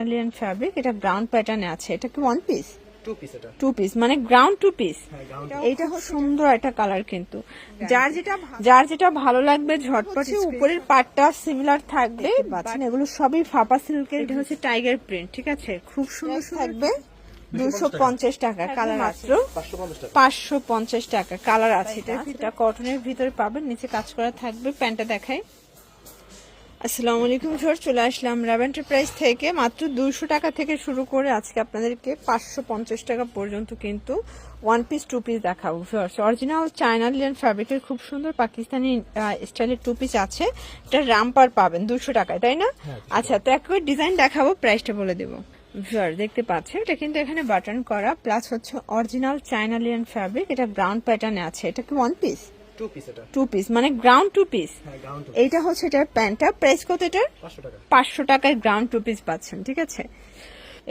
Italian fabric এটা ground প্যাটার্নে আছে। এটা কি ওয়ান পিস টু পিস এটা। টু পিস মানে গ্রাউন্ড টু পিস হ্যাঁ ground এইটা খুব সুন্দর একটা কালার কিন্তু। যার যেটা যার যেটা ভালো লাগবে ঝটপট উপরের পাটটা সিমিলার থাকবে এগুলো সবই ফাপা সিল্কের এটা হচ্ছে টাইগার প্রিন্ট ঠিক আছে? খুব সুন্দর থাকবে। দুশো পঞ্চাশ টাকা কালার মাত্র পাঁচশো পঞ্চাশ টাকা। কালার আছে। এটা কটনের ভিতরে পাবেন নিচে কাজ করা থাকবে। প্যান্টটা দেখাই। আসসালামু আলাইকুম স্যার চলে আসলাম র্যাব এন্টারপ্রাইজ থেকে। মাত্র দুশো টাকা থেকে শুরু করে আজকে আপনাদেরকে পাঁচশো পঞ্চাশ টাকা পর্যন্ত কিন্তু ওয়ান পিস টু পিস দেখাবো অরিজিনাল চায়না লিয়ান ফ্যাব্রিকের খুব সুন্দর পাকিস্তানি স্টাইলের টু পিস আছে। এটা রামপার পাবেন দুশো টাকায় তাই না? আচ্ছা তো এক ডিজাইন দেখাবো প্রাইসটা বলে দেবো। ভিউয়ার দেখতে পাচ্ছেন এটা কিন্তু এখানে বাটন করা প্লাস হচ্ছে অরিজিনাল চায়না লিয়ান ফ্যাব্রিক এটা গ্রাউন্ড প্যাটার্নে আছে। এটা কি ওয়ান পিস টু পিস এটা। টু পিস মানে গ্রাউন্ড টু পিস এইটা হচ্ছে এটার প্যান্টটা। প্রাইস কত এটার? পাঁচশো টাকা। পাঁচশো টাকায় গ্রাউন্ড টু পিস পাচ্ছেন ঠিক আছে?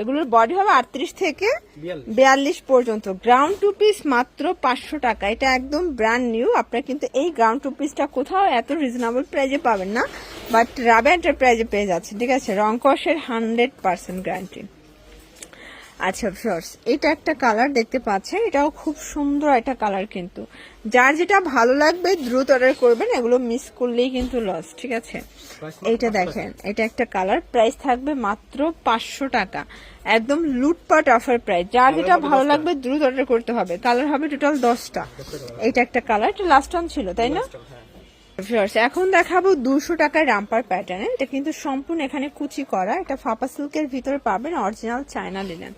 এগুলোর বডি হবে আটত্রিশ থেকে বিয়াল্লিশ। পর্যন্ত। গ্রাউন্ড টু পিস মাত্র পাঁচশো টাকা। এটা একদম ব্র্যান্ড নিউ আপনারা কিন্তু এই গ্রাউন্ড টু পিসটা কোথাও এত রিজনেবল প্রাইজে পাবেন না বাট রাবে এন্টারপ্রাইজে পেয়ে যাচ্ছে ঠিক আছে? রংকসের হান্ড্রেড পার্সেন্ট গ্যারান্টি আচ্ছা ফিওর্স এটা একটা কালার দেখতে পাচ্ছেন এটাও খুব সুন্দর একটা কালার কিন্তু। যার যেটা ভালো লাগবে দ্রুত অর্ডার করবেন এগুলো মিস করলেই কিন্তু লস ঠিক আছে? এইটা দেখেন এটা একটা কালার প্রাইস থাকবে মাত্র পাঁচশো টাকা। একদম লুটপাট অফার প্রাইস যার যেটা ভালো লাগবে দ্রুত অর্ডার করতে হবে। কালার হবে টোটাল দশটা। এটা একটা কালার এটা লাস্ট টাইম ছিল তাই না? এখন দেখাবো দুশো টাকার রাম্পার প্যাটার্নে এটা কিন্তু সম্পূর্ণ এখানে কুচি করা। এটা ফাপা সিল্কের ভিতরে পাবেন অরিজিনাল চায়না লিনেন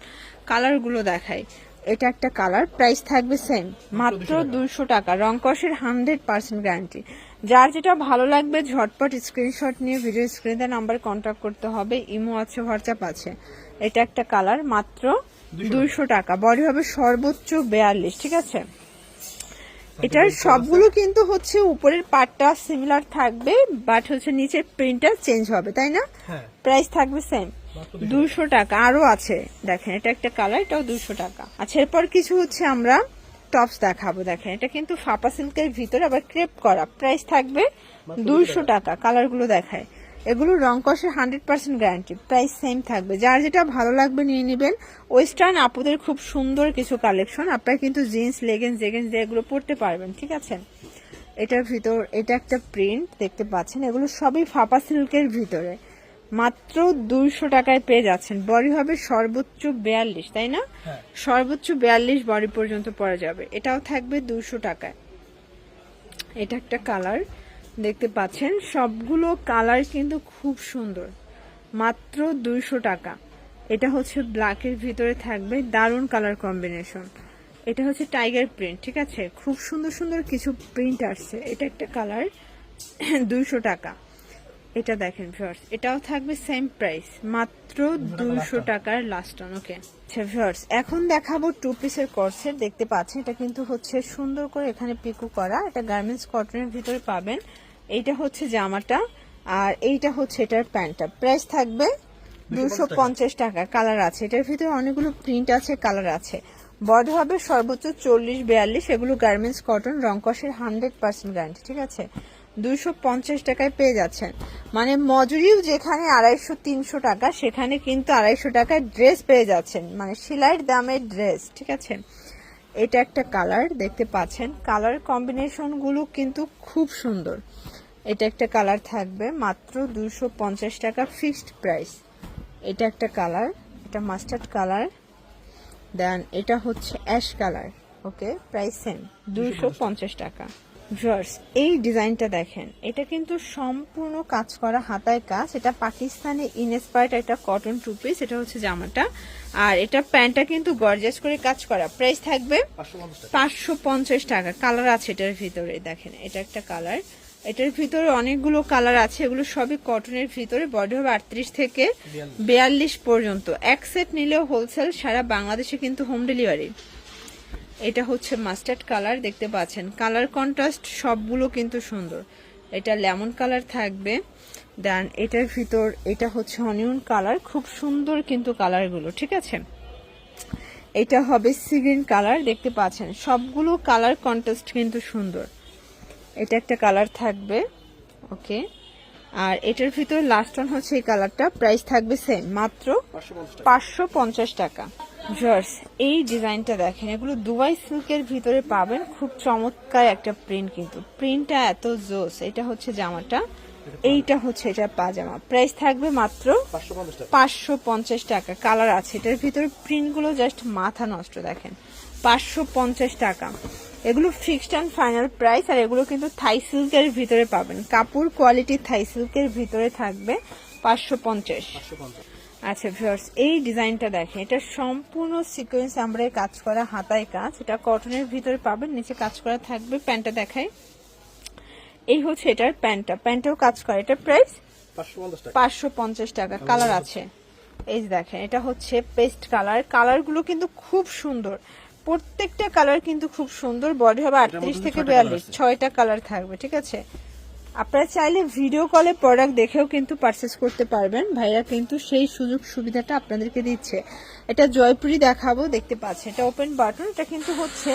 কালারগুলো দেখাই। এটা একটা কালার প্রাইস থাকবে সেম মাত্র দুশো টাকা। রংকসের হান্ড্রেড পার্সেন্ট গ্যারান্টি যার যেটা ভালো লাগবে ঝটপট স্ক্রিনশট নিয়ে ভিডিও স্ক্রিনে নাম্বার কন্ট্যাক্ট করতে হবে। ইমো আছে হোয়াটসঅ্যাপ আছে। এটা একটা কালার মাত্র দুইশো টাকা। বডি হবে সর্বোচ্চ বেয়াল্লিশ ঠিক আছে? এটার সবগুলো কিন্তু হচ্ছে উপরের পার্টটা সিমিলার থাকবে বাট হচ্ছে নিচের প্রিন্টটা চেঞ্জ হবে তাই না? হ্যাঁ। প্রাইস থাকবে সেম দুশো টাকা। আরও আছে। দেখেন এটা একটা কালার এটাও দুশো টাকা। আচ্ছা এরপর কিছু হচ্ছে আমরা টপস দেখাবো। দেখেন এটা কিন্তু ফাপা সিল্কের ভিতরে আবার ক্রেপ করা। প্রাইস থাকবে দুইশো টাকা। কালারগুলো দেখায়। এগুলো রং কষের hundred percent guarantee price same থাকবে। যার যেটা ভালো লাগবে নিয়ে নেবেন। ওয়েস্টার্ন আপুদের খুব সুন্দর কিছু কালেকশন আপনারা কিন্তু জিন্স লেগেন্স জেগেন্স দিয়ে এগুলো পরতে পারবেন ঠিক আছে? এটার ভিতর এটা একটা প্রিন্ট দেখতে পাচ্ছেন? এগুলো সবই ফাপা সিল্কের ভিতরে। মাত্র দুইশো টাকায় পেয়ে যাচ্ছেন। বডি হবে সর্বোচ্চ বেয়াল্লিশ তাই না? হ্যাঁ। সর্বোচ্চ বিয়াল্লিশ বডি পর্যন্ত পরা যাবে। এটাও থাকবে দুশো টাকায়। এটা একটা কালার দেখতে পাচ্ছেন, সবগুলো কালার কিন্তু খুব সুন্দর। মাত্র দুইশো টাকা। এটা হচ্ছে ব্ল্যাকের ভিতরে থাকবে দারুণ কালার কম্বিনেশন এটা হচ্ছে টাইগার প্রিন্ট ঠিক আছে? খুব সুন্দর সুন্দর কিছু প্রিন্ট আসছে। এটা একটা কালার দুইশো টাকা। এটা দেখেন ভিউয়ার্স এটাও থাকবে সেম প্রাইস মাত্র দুইশো টাকার লাস্ট অন ওকে এখন দেখাবো টু পিসের কোর্সের দেখতে পাচ্ছেন, এটা কিন্তু হচ্ছে সুন্দর করে এখানে পিকু করা, এটা গার্মেন্টস কটনের ভিতরে পাবেন, এইটা হচ্ছে জামাটা, আর এইটা হচ্ছে এটার প্যান্টটা প্রাইস থাকবে দুশো পঞ্চাশ টাকা কালার আছে, এটার ভিতরে অনেকগুলো প্রিন্ট আছে কালার আছে, বডি হবে সর্বোচ্চ চল্লিশ, বিয়াল্লিশ, এগুলো গার্মেন্টস কটন রংকসের হান্ড্রেড পার্সেন্ট গ্যারান্টি ঠিক আছে? দুইশো পঞ্চাশ টাকায় পেয়ে যাচ্ছেন। মানে মজুরিও যেখানে আড়াইশো তিনশো টাকা সেখানে কিন্তু আড়াইশো টাকায় ড্রেস পেয়ে যাচ্ছেন। মানে সেলাইয়ের দামের ড্রেস ঠিক আছে? এটা একটা কালার দেখতে পাচ্ছেন। কালার কম্বিনেশনগুলো কিন্তু খুব সুন্দর। এটা একটা কালার থাকবে মাত্র দুশো পঞ্চাশ টাকা ফিক্সড প্রাইস। এটা একটা কালার এটা মাস্টার্ড কালার। দেন এটা হচ্ছে ash colour okay? Price same দুশো পঞ্চাশ টাকা। ভিউয়ার্স এই ডিজাইনটা দেখেন এটা কিন্তু সম্পূর্ণ কাজ করা হাতায় কাজ। এটা পাকিস্তানি ইনস্পায়ার্ড একটা কটন টু পিস এটা হচ্ছে জামাটা। আর এটা প্যান্টটা কিন্তু গর্জাস করে কাজ করা। প্রাইস থাকবে পাঁচশো পঞ্চাশ টাকা। পাঁচশো পঞ্চাশ টাকা। কালার আছে এটার ভিতরে দেখেন এটা একটা কালার এটার ভিতরে অনেকগুলো কালার আছে এগুলো সবই কটনের ভিতরে বডি হবে আটত্রিশ থেকে বিয়াল্লিশ। পর্যন্ত। এক সেট নিলেও হোলসেল সারা বাংলাদেশে কিন্তু হোম ডেলিভারি এটা হচ্ছে মাস্টার্ড কালার দেখতে পাচ্ছেন। কালার কন্ট্রাস্ট সবগুলো কিন্তু সুন্দর। এটা লেমন কালার থাকবে। দেন এটার ভিতর এটা হচ্ছে অনিয়ন কালার খুব সুন্দর কিন্তু কালারগুলো ঠিক আছে? এটা হবে সিগ্রিন কালার দেখতে পাচ্ছেন। সবগুলো কালার কন্ট্রাস্ট কিন্তু সুন্দর। এটা একটা কালার থাকবে ওকে আর এটার ভিতরে লাস্ট অন হচ্ছে এই কালারটা প্রাইস থাকবে সেম মাত্র পাঁচশো পঞ্চাশ টাকা। জার্স এই ডিজাইনটা দেখেন, এগুলো দুবাই সিল্কের ভিতরে পাবেন। খুব চমৎকার একটা প্রিন্ট কিন্তু। প্রিন্টটা এত জোস, এটা হচ্ছে জামাটা। এইটা হচ্ছে এটা পাজামা। প্রাইস থাকবে মাত্র পাঁচশো পঞ্চাশ টাকা। কালার আছে, এটার ভিতরে প্রিন্টগুলো জাস্ট মাথা নষ্ট, দেখেন। পাঁচশো পঞ্চাশ টাকা। এগুলো ফিক্সড অ্যান্ড ফাইনাল প্রাইস, আর এগুলো কিন্তু থাই সিল্কের ভিতরে পাবেন। কাপড় কোয়ালিটি থাই সিল্কের ভিতরে থাকবে পাঁচশো পঞ্চাশ। আচ্ছা ভিউয়ার্স এই ডিজাইনটা দেখেন এটা সম্পূর্ণ সিকোয়েন্স আমরা কাজ করা হাতায় কাজ এটা কটনের ভিতরে পাবেন নিচে কাজ করা থাকবে প্যান্টটা দেখাই। এই হচ্ছে এটার প্যান্টটা প্যান্টটাও কাজ করা এটা প্রাইস পাঁচশো পঞ্চাশ টাকা। কালার আছে। এই যে দেখেন এটা হচ্ছে পেস্ট কালার কালারগুলো কিন্তু খুব সুন্দর প্রত্যেকটা কালার কিন্তু খুব সুন্দর বডি হবে আটত্রিশ থেকে বিয়াল্লিশ। ছয়টা কালার থাকবে ঠিক আছে? আপনারা চাইলে ভিডিও কলে প্রোডাক্ট দেখেও কিন্তু পারচেস করতে পারবেন। ভাইরা কিন্তু সেই সুযোগ সুবিধাটা আপনাদেরকে দিচ্ছে। এটা জয়পুরি দেখাবো দেখতে পাচ্ছেন। এটা ওপেন বাটন এটা কিন্তু হচ্ছে